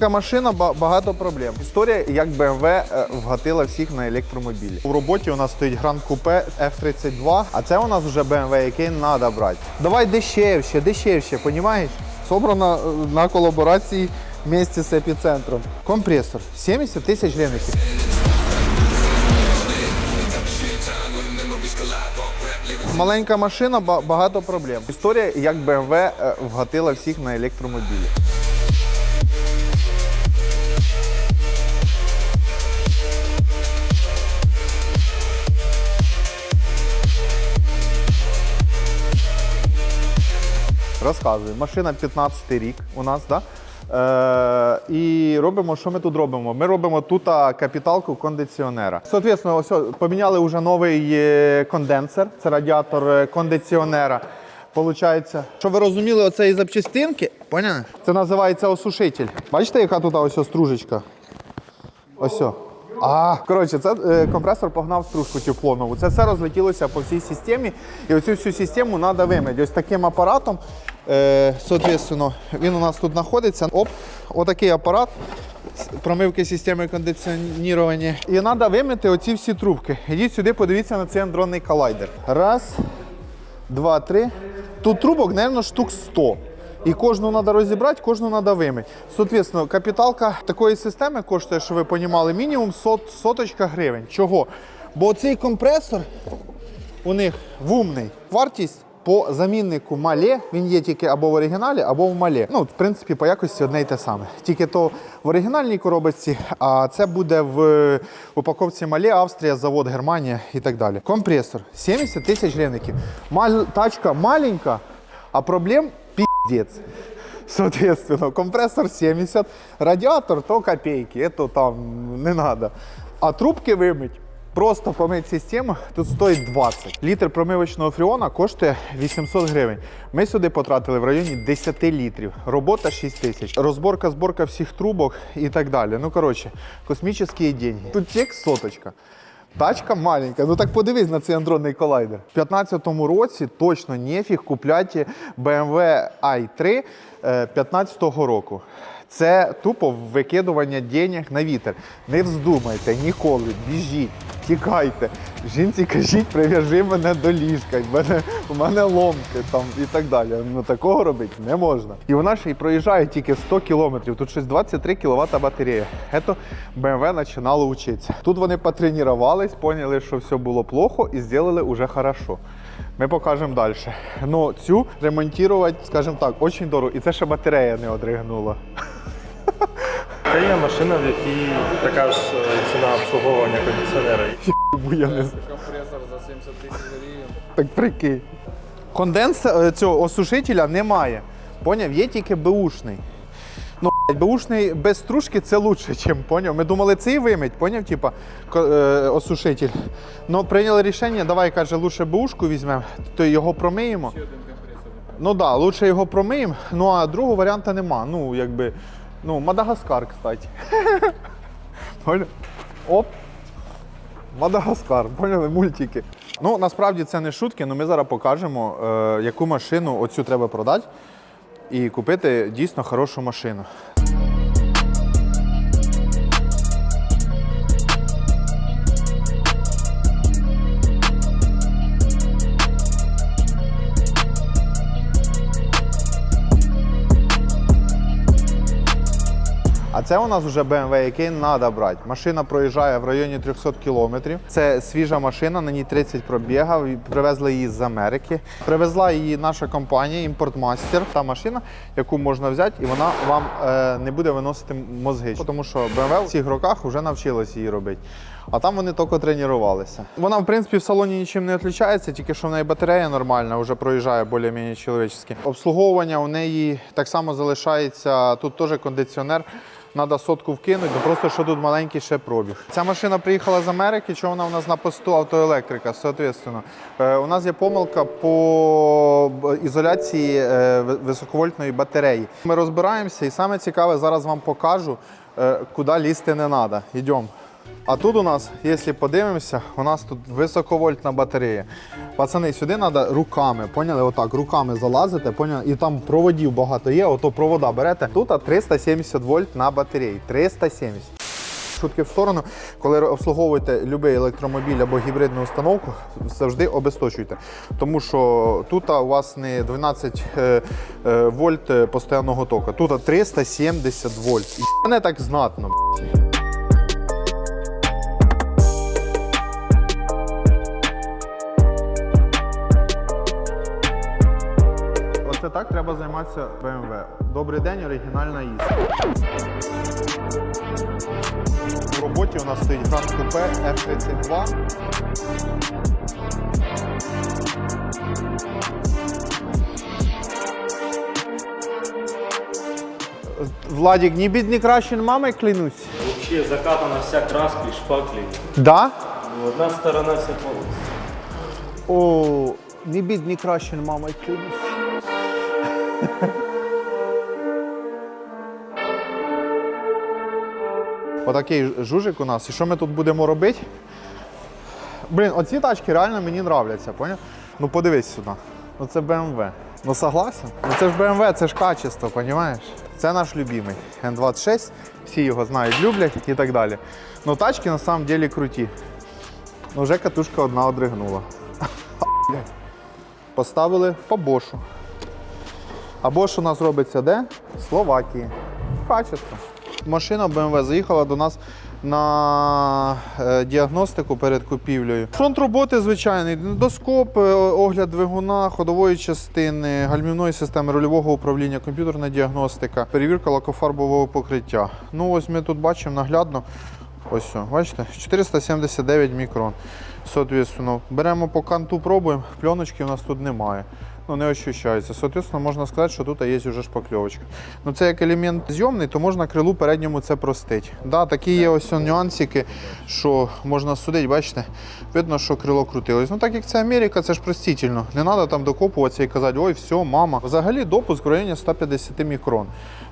Маленька машина, багато проблем. Історія, як BMW е, вгатила всіх на електромобілі. У роботі у нас стоїть Grand Coupe F32, а це у нас вже BMW, який треба брати. Давай дешевше, дешевше, понімаєш? Собрано е, на колаборації місці з епіцентром. Компресор 70 тисяч гривників. Маленька машина, багато проблем. Історія, як BMW е, вгатила всіх на електромобілі. Розказую. Машина 15 рік у нас, да? Е, і робимо, що ми тут робимо? Ми робимо тут капіталку кондиціонера. Соответственно, ось поміняли вже новий е, конденсер, це радіатор е, кондиціонера. Получається, щоб ви розуміли, оцеї запчастинки, поняли? Це називається осушитель. Бачите, яка тут ось стружечка? Ось. А, коротше, це е, компресор погнав стружку тефлонову. Це все розлетілося по всій системі. І оцю всю систему треба вимити. Ось таким апаратом, е, соответственно, він у нас тут знаходиться. Оп, отакий апарат промивки системи кондиціонування. І треба вимити оці всі трубки. Ідіть сюди, подивіться на цей андронний колайдер. Раз, два, три. Тут трубок, мабуть, штук 100. І кожну треба розібрати, кожну треба вимити. Соответственно, капіталка такої системи коштує, що ви понімали, мінімум сот, соточка гривень. Чого? Бо цей компресор у них вумний. Вартість по заміннику мале, він є тільки або в оригіналі, або в мале. Ну, в принципі, по якості одне й те саме. Тільки то в оригінальній коробочці, а це буде в упаковці мале, Австрія, завод, Германія і так далі. Компресор 70 тисяч гривників. Тачка маленька, а проблем піздець. Соответственно, компресор 70, радіатор то копейки, это там не надо. А трубки вимить, просто помить систему, тут стоїть 20. Літр промивочного фріона коштує 800 гривень. Ми сюди потратили в районі 10 літрів. Робота 6 тисяч. Розборка, зборка всіх трубок і так далі. Ну, коротше, космічні деньги. Тут чек соточка. Тачка маленька. Ну так подивись на цей андронний колайдер. У 2015 році точно нефіг купляти BMW i3 2015 року. Це тупо викидування денег на вітер. Не вздумайте ніколи, біжіть, тікайте. Жінці кажіть, прив'яжи мене до ліжка, в мене, мене ломки там і так далі. Ну такого робити не можна. І вона ще й проїжджає тільки 100 кілометрів. Тут щось 23 кВт батарея. Це BMW починало вчитися. Тут вони потренувались, поняли, що все було плохо і зробили вже хорошо. Ми покажемо далі. Ну, цю ремонтувати, скажімо так, дуже дорого. І це ще батарея не одригнула. Це є машина, в якій така ж е, ціна обслуговування кондиціонера. Я. Компресор за 70 тисяч гривень. Так прикинь. Конденс е, цього осушителя немає. Поняв? Є тільки беушний. Ну, беушний без стружки це лучше, ніж поняв. Ми думали цей вимить, поняв, типа е, осушитель. Ну, прийняли рішення, давай, каже, лучше беушку візьмемо, то його промиємо. Ще один компресор. Ну так, да, лучше його промиємо, ну а другого варіанту нема. Ну, якби. Ну, Мадагаскар, кстати. Поняли? Оп. Мадагаскар, поняли мультики. Ну, насправді це не шутки, але ми зараз покажемо, е, яку машину оцю треба продати і купити дійсно хорошу машину. Це у нас вже BMW, який треба брати. Машина проїжджає в районі 300 кілометрів. Це свіжа машина, на ній 30 пробігів. Привезли її з Америки. Привезла її наша компанія Імпортмастер. Та машина, яку можна взяти, і вона вам е, не буде виносити мозги. Тому що BMW в цих роках вже навчилась її робити. А там вони тільки тренувалися. Вона, в принципі, в салоні нічим не відрізняється, тільки що в неї батарея нормальна, вже проїжджає більш-менш чоловічськи. Обслуговування у неї так само залишається. Тут теж кондиціонер. Треба сотку вкинути, ну просто що тут маленький ще пробіг. Ця машина приїхала з Америки, що вона у нас на посту автоелектрика, соответственно. Е, у нас є помилка по ізоляції е, високовольтної батареї. Ми розбираємося і саме цікаве, зараз вам покажу, е, куди лізти не треба. Йдемо. А тут у нас, якщо подивимося, у нас тут високовольтна батарея. Пацани, сюди треба руками, поняли? Отак, руками залазите, поняли? І там проводів багато є, ото провода берете. Тут 370 вольт на батареї. 370. Шутки в сторону, коли обслуговуєте будь-який електромобіль або гібридну установку, завжди обесточуйте. Тому що тут у вас не 12 е, е, вольт е, постійного току, тут 370 вольт. І мене так знатно. Б***ь. Так треба займатися BMW. Добрий день, оригінальна їзда. У роботі у нас стоїть Grand Coupe F32. Владик, ні бідні краще мами клянусь. Вообще закатана вся краска і шпаклі. Да? Одна сторона вся повністю. О, ні бідні краще мама клянусь. Отакий жужик у нас. І що ми тут будемо робити? Блін, оці тачки реально мені нравляться, поняв? Ну подивись сюди. Ну це BMW. Ну согласен? Ну це ж BMW, це ж качество, розумієш? Це наш любимий N26. Всі його знають, люблять і так далі. Ну тачки на самом деле круті. Ну вже катушка одна одригнула. Поставили по бошу. А бош у нас робиться де? Словакії. Качество. Машина BMW заїхала до нас на е, діагностику перед купівлею. Фронт роботи звичайний, доскоп, е, огляд двигуна, ходової частини, гальмівної системи рульового управління, комп'ютерна діагностика, перевірка лакофарбового покриття. Ну ось ми тут бачимо наглядно. Ось, бачите, 479 мікрон. Соответственно, беремо по канту, пробуємо, пленочки у нас тут немає. Ну, не ощущається. Соответственно, можна сказати, що тут є вже шпакльовочка. Ну, це як елемент зйомний, то можна крилу передньому це простить. Да, такі є ось нюансики, що можна судити, бачите, видно, що крило крутилось. Ну, так як це Америка, це ж простительно. Не треба там докопуватися і казати, ой, все, мама. Взагалі допуск в районі 150 мікрон.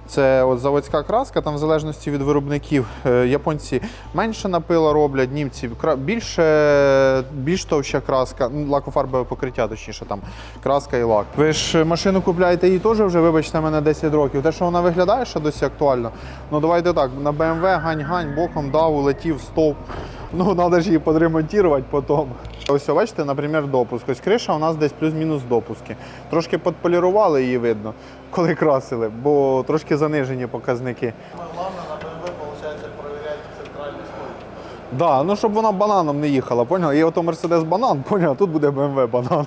Це от заводська краска, там в залежності від виробників. Е, Японці менше напила роблять, німці більше, більш товща краска, ну, лакофарбове покриття, точніше там краска і лак. Ви ж машину купляєте її теж вже, вибачте мене 10 років. Те, що вона виглядає, що досі актуально. Ну давайте так, на BMW гань-гань, боком дав, улетів, стовп. Ну, треба ж її подремонтувати потім. Ось, бачите, наприклад, допуск. Ось криша у нас десь плюс-мінус допуски. Трошки подполірували її видно, коли красили, бо трошки занижені показники. Головне на БМВ, виходить, перевіряють центральний стойк. Да, ну щоб вона бананом не їхала, поняв? Є ото Мерседес банан, поняв, тут буде БМВ банан.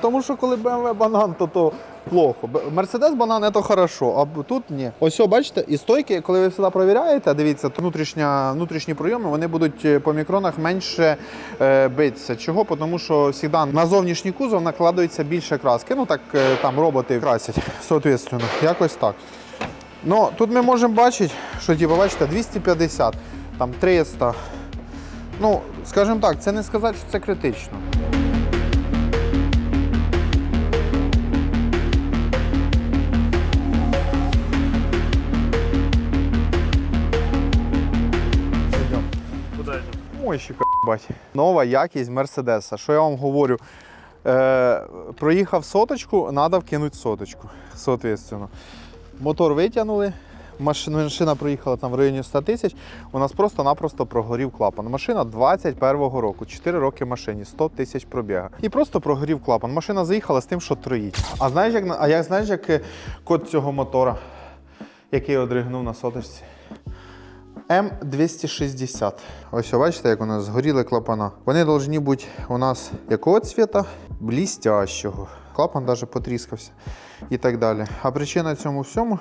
Тому що коли BMW банан, то то плохо. Mercedes банан це хорошо, а тут ні. Ось, бачите, і стойки, коли ви сюди провіряєте, дивіться, то внутрішня, внутрішні прийоми вони будуть е, по мікронах менше е, битися. Чого? Тому що завжди на зовнішній кузов накладується більше краски. Ну так е, там роботи красять, соответственно, якось так. Ну, тут ми можемо бачити, що типу, бачите, 250, там 300. Ну, скажімо так, це не сказати, що це критично. Йдемо? Бать. Нова якість Мерседеса. Що я вам говорю? Е, проїхав соточку, треба вкинути соточку. Соответственно. Мотор витягнули. Машина, машина проїхала там в районі 100 тисяч. У нас просто-напросто прогорів клапан. Машина 21-го року, 4 роки машині, 100 тисяч пробіга. І просто прогорів клапан. Машина заїхала з тим, що троїть. А знаєш, як, а як, знаєш, як е, код цього мотора, який одригнув на соточці? М260. Ось, бачите, як у нас згоріли клапана. Вони повинні бути у нас якого цвіта? Блістящого. Клапан навіть потріскався і так далі. А причина цьому всьому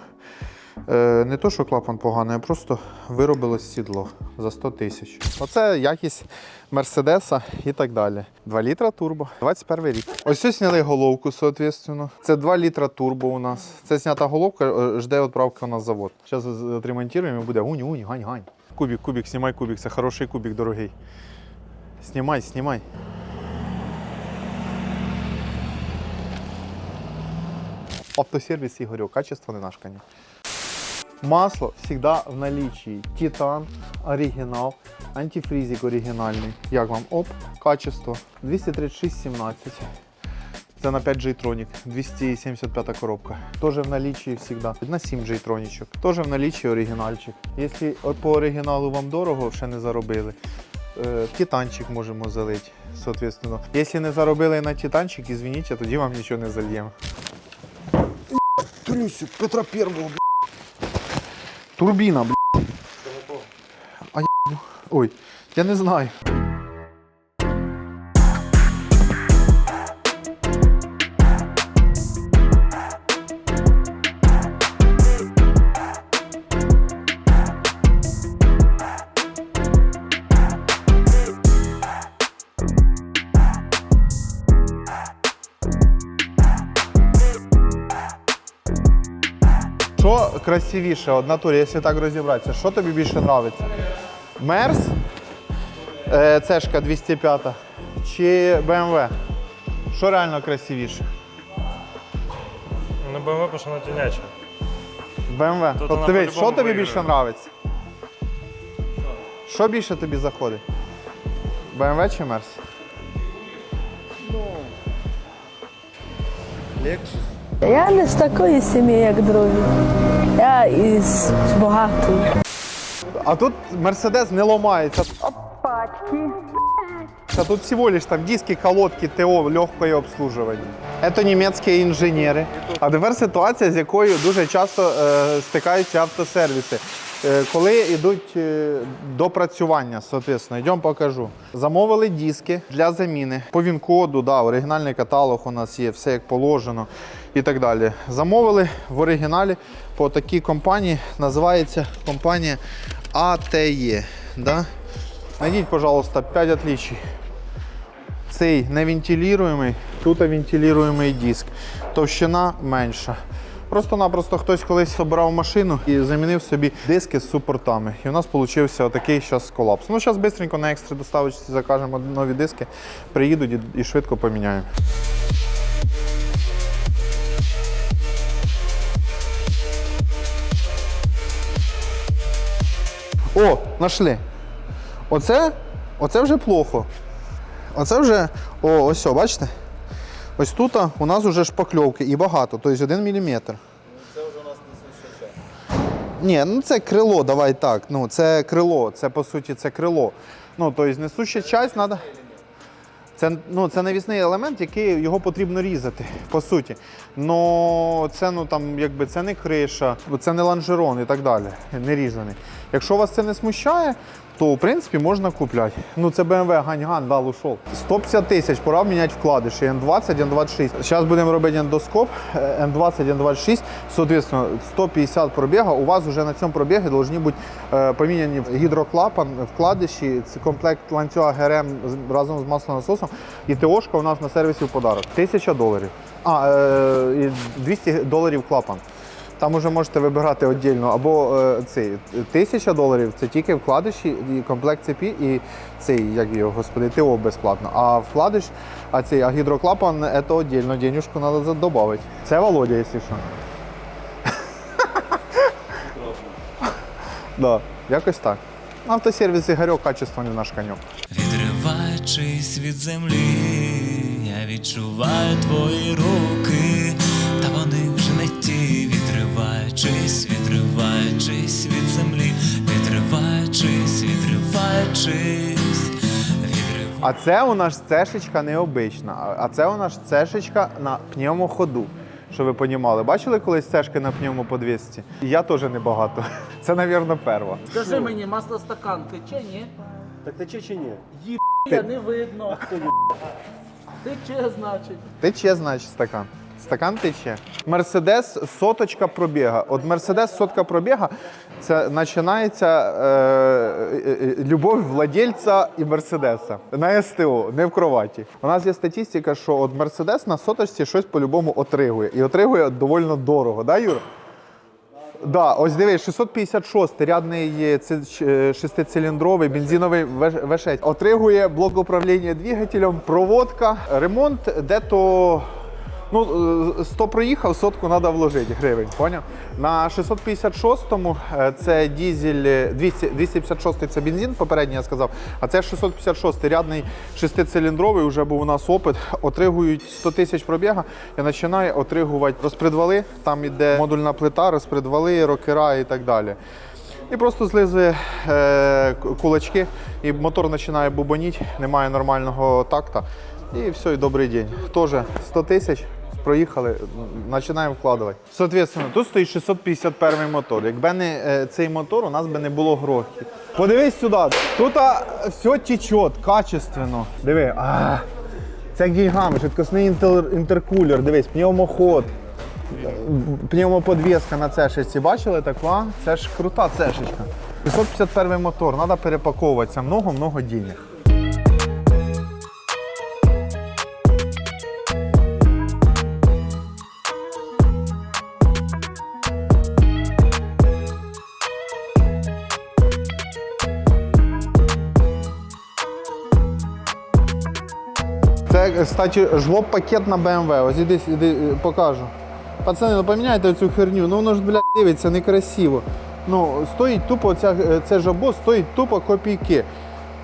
не то, що клапан поганий, а просто виробилось сідло за 100 тисяч. Оце якість Мерседеса і так далі. 2 літра турбо, 21 рік. Ось ось зняли головку, соответственно. Це 2 літра турбо у нас. Це знята головка, е, жде відправки у нас завод. Зараз відремонтуємо і буде гунь-гунь, гань-гань. Кубик, кубик, знімай кубик, це хороший кубик, дорогий. Знімай, знімай. Автосервіс Ігорю, качество не наш, конечно. Масло всегда в наличии. Титан, оригінал, антифризик оригінальний. Як вам? Оп, качество. 236,17. Це на 5 J-Tronic, 275 коробка. Тоже в наличии всегда. На 7 J-Tronичок. Тоже в наличии оригінальчик. Якщо по оригіналу вам дорого, ще не заробили, е, титанчик можемо залити, соответственно. Якщо не заробили на титанчик, извините, тоді вам нічого не зальємо. Петра Первого. Турбіна, блядь. А я... Ой, я не знаю. Красивіше, от натурі, якщо так розібратися, що тобі більше подобається? Мерс, е, цешка 205 чи BMW? Що реально красивіше? Ну, БМВ пише на тіняче. BMW. Тут От вона дивись, що по-любому тобі виграє. більше подобається? Що більше тобі заходить? BMW чи Мерс? Я не з такої сім'ї, як другі. Я із багатої. А тут Мерседес не ломається. Опачки. А тут всего лишь там диски, колодки, ТО, легкое обслуживание. Це німецькі інженери. А тепер ситуація, з якою дуже часто е, стикаються автосервіси. Е, коли йдуть е, допрацювання, соответственно, йдемо покажу. Замовили диски для заміни. По ВІН-коду, да, оригінальний каталог у нас є, все як положено і так далі. Замовили в оригіналі по такій компанії. Називається компанія АТЕ. Да? Найдіть, пожалуйста, 5 отличий. Цей невентилюємий, тут вентилюємий диск. Товщина менша. Просто-напросто хтось колись обирав машину і замінив собі диски з супортами. І у нас вийшов отакий зараз колапс. Ну, зараз швидко на екстрі доставочці закажемо нові диски, приїдуть і, швидко поміняємо. О, нашли. Оце, оце вже плохо. Оце вже, о, ось, бачите? Ось тут у нас вже шпакльовки і багато, тобто 1 мм. Це вже у нас не Ні, ну це крило, давай так. Ну, це крило, це по суті це крило. Ну, тобто несуща часть треба. Це, ну, це навісний елемент, який його потрібно різати, по суті. Но це, ну, там, якби, це не криша, це не лонжерон і так далі, не різаний. Якщо вас це не смущає, то в принципі можна купляти. Ну це BMW гань-ган, дал ушов. 150 тисяч, пора міняти вкладиші N20, N26. Зараз будемо робити ендоскоп е, N20, N26, соответственно, 150 пробіга. У вас вже на цьому пробігі повинні бути е, поміняні гідроклапан, вкладиші, це комплект ланцюга ГРМ разом з маслонасосом. І ТОшка у нас на сервісі в подарок. 1000 доларів. А, е, і 200 доларів клапан. Там уже можете вибирати віддільно або е, цей тисяча доларів це тільки вкладиші і комплект цепі, і цей, як його господи, ТО безплатно. А вкладиш, а цей а гідроклапан це віддільно, денежку треба додати. Це Володя, якщо що. да, якось так. Автосервіс Ігорьок, качество не наш коньок. Відриваючись від землі, я відчуваю твої руки, відриваючись, відриваючись від землі, відриваючись, відриваючись. А це у нас цешечка необична, а- а це у нас цешечка на пневмоходу. Що ви понімали? Бачили колись цешки на пневмоподвісці? Я теж не багато. Це, мабуть, перва. Скажи мені, маслостакан тече, ні? Так тече чи ні? Я не видно. Тече, значить. Тече, значить, стакан. Стакан тече. Мерседес соточка пробіга. От Мерседес сотка пробіга це починається е, е, е, любов владельця і Мерседеса на СТО, не в кроваті. У нас є статистика, що от Мерседес на соточці щось по-любому отригує. І отригує доволі дорого, да, Юра? Да, ось дивись, 656 рядний е, шестициліндровий бензиновий В- V6. Отригує блок управління двигателем, проводка, ремонт де-то Ну, е, 100 проїхав, сотку треба вложити гривень, поняв? На 656-му е, це дізель е, 200, 256 це бензин, попередній я сказав, а це 656 рядний шестициліндровий, вже був у нас опит. Отригують 100 тисяч пробіга і починає отригувати розпредвали, там іде модульна плита, розпредвали, рокера і так далі. І просто злизує е, кулачки, і мотор починає бубоніти, немає нормального такта. І все, і добрий день. Тоже 100 тисяч. Проїхали, починаємо вкладувати. Соответственно, тут стоїть 651 мотор. Якби не е, цей мотор, у нас би не було грохів. Подивись сюди, тут все тече, качественно. Диви, а, це як деньгами, швидкісний інтер, інтеркулер, дивись, пневмоход. Пневмоподвіска на цешечці. Бачили таку? Це ж крута цешечка. 551 мотор, треба перепаковуватися. Много-много денег. Кстати, жлоб пакет на BMW. Ось іди, іди е, покажу. Пацани, ну поміняйте цю херню. Ну воно ж, блядь, дивиться некрасиво. Ну, стоїть тупо, ця, е, це жабо стоїть тупо копійки.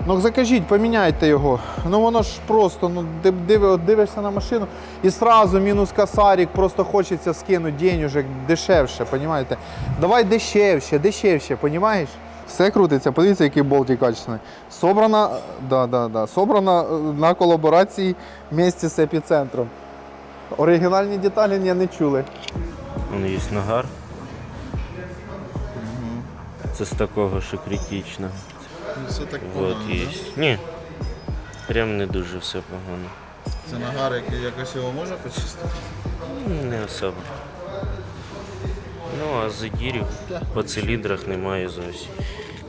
Ну закажіть, поміняйте його. Ну воно ж просто, ну див, див, от дивишся на машину і сразу мінус косарик, просто хочеться скинути денежок дешевше, понімаєте? Давай дешевше, дешевше, понімаєш? Все крутиться, подивіться, який болтик качественний. Собрана, да, да, да, собрана е, на колаборації вместе з епіцентром. Оригінальні деталі ні, не чули. Он є нагар. Це з такого, що критично. Все так Вот погано, є. Ні. Прям не дуже все погано. Це нагар, який якось його можна почистити? Не особо. Ну, а задірів по циліндрах немає зовсім.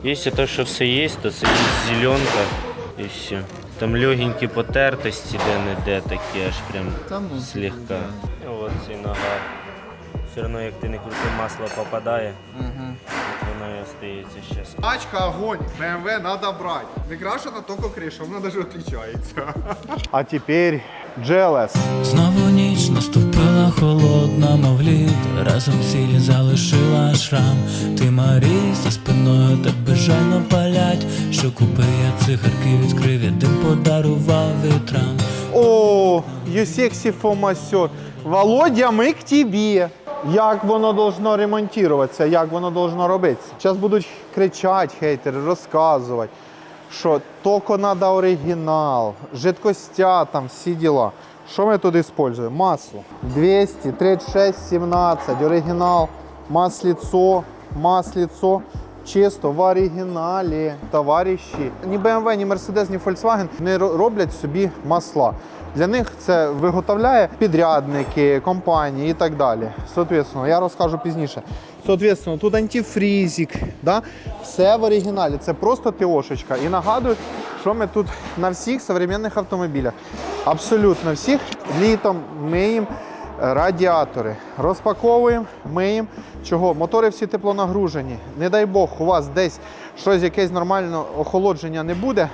Якщо те, що все є, то це є зеленка і все. Там легенькі потертості де-не-де такі, аж прям Та ну, слегка. І от цей нагар. Все одно, як ти не крути, масло попадає, так воно і остається зараз. Тачка огонь, BMW надо брать. Не крашена, только криша, вона даже отличается. А теперь GLS. Знову ніч наступила холодна, мов лід Разом цілі залишила шрам Ти Марій за спиною так безжально палять Що купи я цигарки відкрив, я дим подарував вітрам О, you sexy for Володя, ми к тебе. Як воно должно ремонтуватися, як воно должно робитися. Зараз будуть кричати хейтери, розказувати, що тільки треба оригінал, жидкостя, там всі діла. Що ми тут використовуємо? Масло. 200, 36, 17, оригінал, масліцо, масліцо. Чисто в оригіналі, товариші. Ні BMW, ні Mercedes, ні Volkswagen не роблять собі масла. Для них це виготовляє підрядники, компанії і так далі. Соответственно, я розкажу пізніше. Соответственно, тут антифрізик, да? все в оригіналі. Це просто ТОшечка. І нагадую, що ми тут на всіх современних автомобілях. Абсолютно всіх літом миємо радіатори. Розпаковуємо, миємо. Чого? Мотори всі теплонагружені. Не дай Бог, у вас десь щось, якесь нормальне охолодження не буде.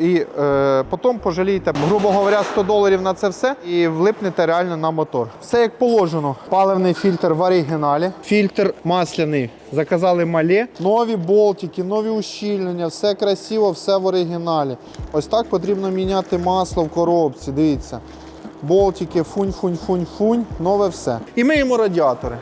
І е, потім пожалієте, грубо говоря, 100 доларів на це все і влипнете реально на мотор. Все як положено. Паливний фільтр в оригіналі, фільтр масляний. Заказали мале, нові болтики, нові ущільнення, все красиво, все в оригіналі. Ось так потрібно міняти масло в коробці. Дивіться. Болтики, фунь-фунь-фунь-фунь, нове все. І миємо радіатори.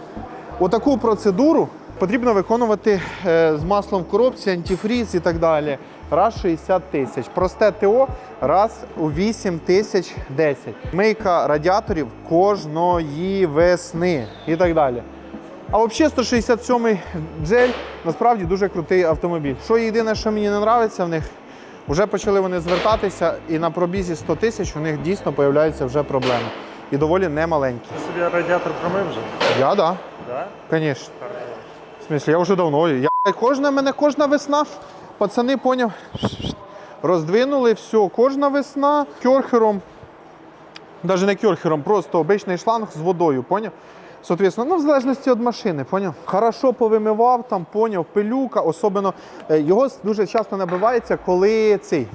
Отаку процедуру потрібно виконувати е, з маслом в коробці, антифріз і так далі. Раз 60 тисяч. Просте ТО раз у 8 тисяч 10. Мийка радіаторів кожної весни і так далі. А взагалі 167 джель насправді дуже крутий автомобіль. Що єдине, що мені не подобається в них, вже почали вони звертатися, і на пробізі 100 тисяч у них дійсно з'являються вже проблеми. І доволі немаленькі. Ти собі радіатор промив вже? Я да. Да? Звісно. В смысле, я вже давно. Я кожна мене кожна весна. Пацани, поняв. Роздвинули все. Кожна весна кьорхером. Навіть не кьорхером, просто обичний шланг з водою, поняв? Соответственно, ну, в залежності від машини, поняв? Хорошо повимивав, там, поняв, пилюка, особливо е, його дуже часто набивається, коли цей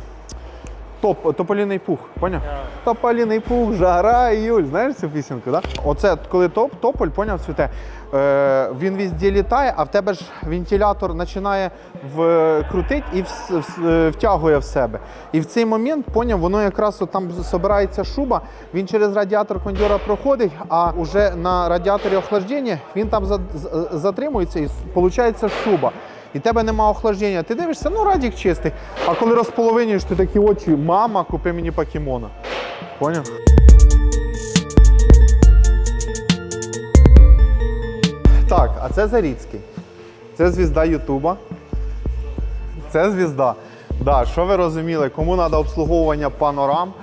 Топ, тополіний пух, поняв? Тополіний пух, жара, іюль. Знаєш цю пісеньку, да? Оце коли топ, тополь, поняв, цвіте. Е, він везде літає, а в тебе ж вентилятор починає в, крутить і вс- вс- е, втягує в себе. І в цей момент, поняв, воно якраз от там збирається шуба, він через радіатор кондьора проходить, а вже на радіаторі охлаждення він там затримується і виходить шуба. І тебе нема охлаждення. Ти дивишся, ну радік чистий. А коли розполовинюєш, ти такі очі, мама, купи мені покемона. Поняв? Так, а це Заріцький. Це звізда Ютуба. Це звізда. Да, що ви розуміли, кому треба обслуговування панорам,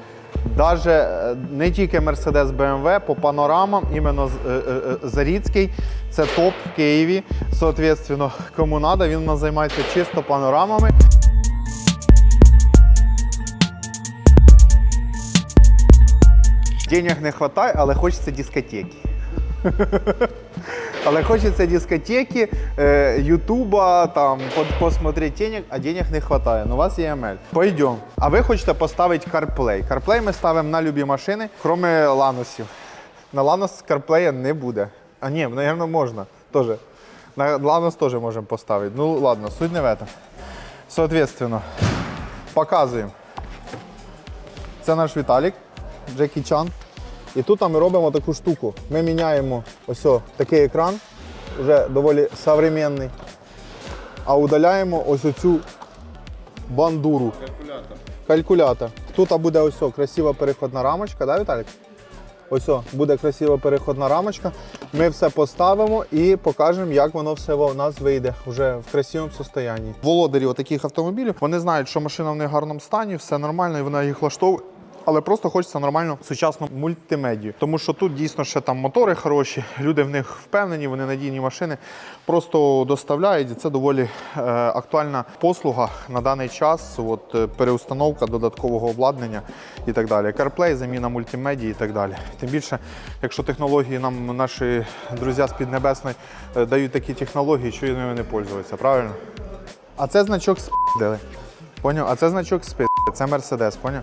Даже е, не тільки Mercedes BMW, по панорамам, іменно е, е, Заріцький, це топ в Києві. Соответственно, кому треба, він у нас займається чисто панорамами. Денег не вистачає, але хочеться дискотеки. Але хочеться дискотеки, е, Ютуба, там, посмотреть денег, а денег не вистачає. Ну, у вас є ML. Пойдем. А ви хочете поставити CarPlay. CarPlay ми ставимо на любі машини, крім Ланосів. На Ланос CarPlay не буде. А ні, мабуть, можна. Тоже. На Ланос теж можемо поставити. Ну ладно, суть не в этом. Соответственно, показуємо. Це наш Віталік, Джекі Чан. І тут ми робимо таку штуку. Ми міняємо ось о, такий екран, вже доволі современний, а удаляємо ось оцю бандуру. Калькулятор. Калькулятор. Тут буде ось о, красива переходна рамочка, да, Віталік? Ось о, буде красива переходна рамочка. Ми все поставимо і покажемо, як воно все у нас вийде вже в красивому стані. Володарі таких автомобілів вони знають, що машина в них в гарному стані, все нормально, і вона їх влаштовує. Але просто хочеться нормально сучасну мультимедію. Тому що тут дійсно ще там мотори хороші, люди в них впевнені, вони надійні машини просто доставляють. Це доволі е, актуальна послуга на даний час. От е, переустановка додаткового обладнання і так далі. CarPlay, заміна мультимедії і так далі. Тим більше, якщо технології нам наші друзі з Піднебесної е, дають такі технології, що ними не пользуватися, правильно? А це значок спидили. Поняв? А це значок спи. Це Мерседес, поняв?